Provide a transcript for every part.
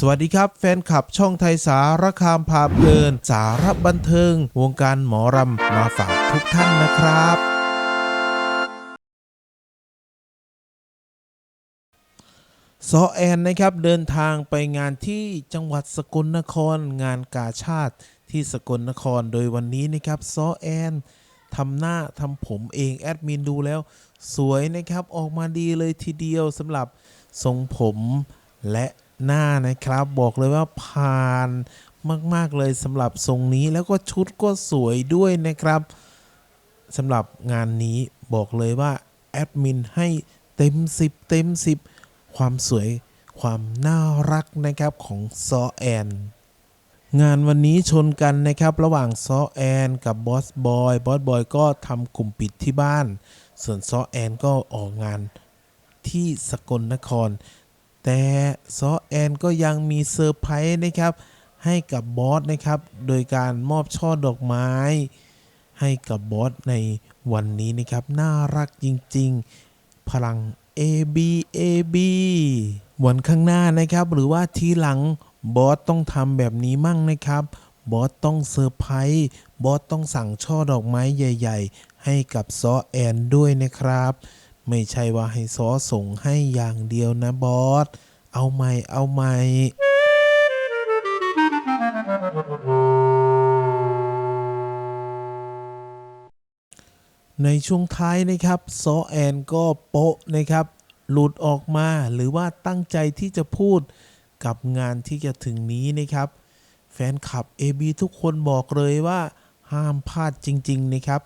สวัสดีครับแฟนคลับช่องไทยสารคามพาเพลิน สารบันเทิง วงการหมอรำมาฝากทุกท่านนะครับซอแอนนะครับเดินทางไปงานที่จังหวัดสกลนคร งานกาชาติที่สกลนครโดยวันนี้นะครับซอแอนทำหน้าทำผมเองแอดมินดูแล้ว สวยนะครับออกมาดีเลยทีเดียวสำหรับทรงผมและ หน้านะครับ บอกเลยว่าผ่านมากๆเลยสำหรับทรงนี้แล้วก็ชุดก็สวยด้วยนะครับสำหรับงานนี้บอกเลยว่าแอดมินให้เต็ม 10 เต็ม 10 ความสวยความน่ารักนะครับของซอแอนงานวันนี้ชนกันนะครับ ระหว่างซอแอนกับบอสบอยบอสบอยก็ทำกลุ่มปิดที่บ้าน ส่วนซอแอนก็ออกงานที่สกลนคร แต่ซอแอนก็ยังมีเซอร์ไพรส์นะครับ ให้กับบอสนะครับ โดยการมอบช่อดอกไม้ ให้กับบอสในวันนี้นะครับ น่ารักจริง ๆ พลัง AB AB วันข้างหน้านะครับ หรือว่าทีหลังบอสต้องทำแบบนี้มั่งนะครับ บอสต้องเซอร์ไพรส์บอสต้องสั่งช่อดอกไม้ใหญ่ ๆ ให้กับซอแอนด้วยนะครับ ไม่ใช่ว่าให้ซอส่งให้อย่างเดียวนะบอส เอาใหม่ เอาใหม่ในช่วงท้ายนะครับซอแอนก็โปะนะครับ หลุดออกมาหรือว่าตั้งใจที่จะพูดกับงานที่จะถึงนี้นะครับ แฟนคลับ AB ทุกคนบอกเลยว่าห้ามพลาดจริง ๆ นะครับ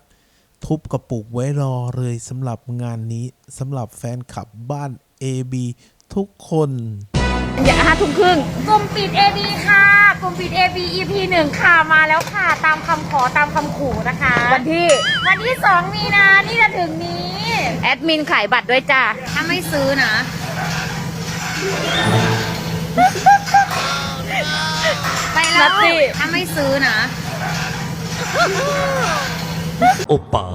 ทุบกระปุกไว้รอเลยสำหรับงานนี้สำหรับแฟนคลับบ้าน AB ทุกคน อย่าห้าทุ่มครึ่งกลุ่มปิด AB ค่ะกลุ่มปิด AB EP 1ค่ะมาแล้วค่ะ ตามคำขอตามคำขู่นะคะ วันที่วันที่2มีนาที่จะถึงนี้ แอดมินขายบัตรด้วยจ้าถ้าไม่ซื้อนะ ไปแล้วถ้าไม่ซื้อนะ โอป้า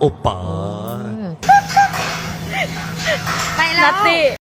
โอป้าไปแล้ว นัตตี้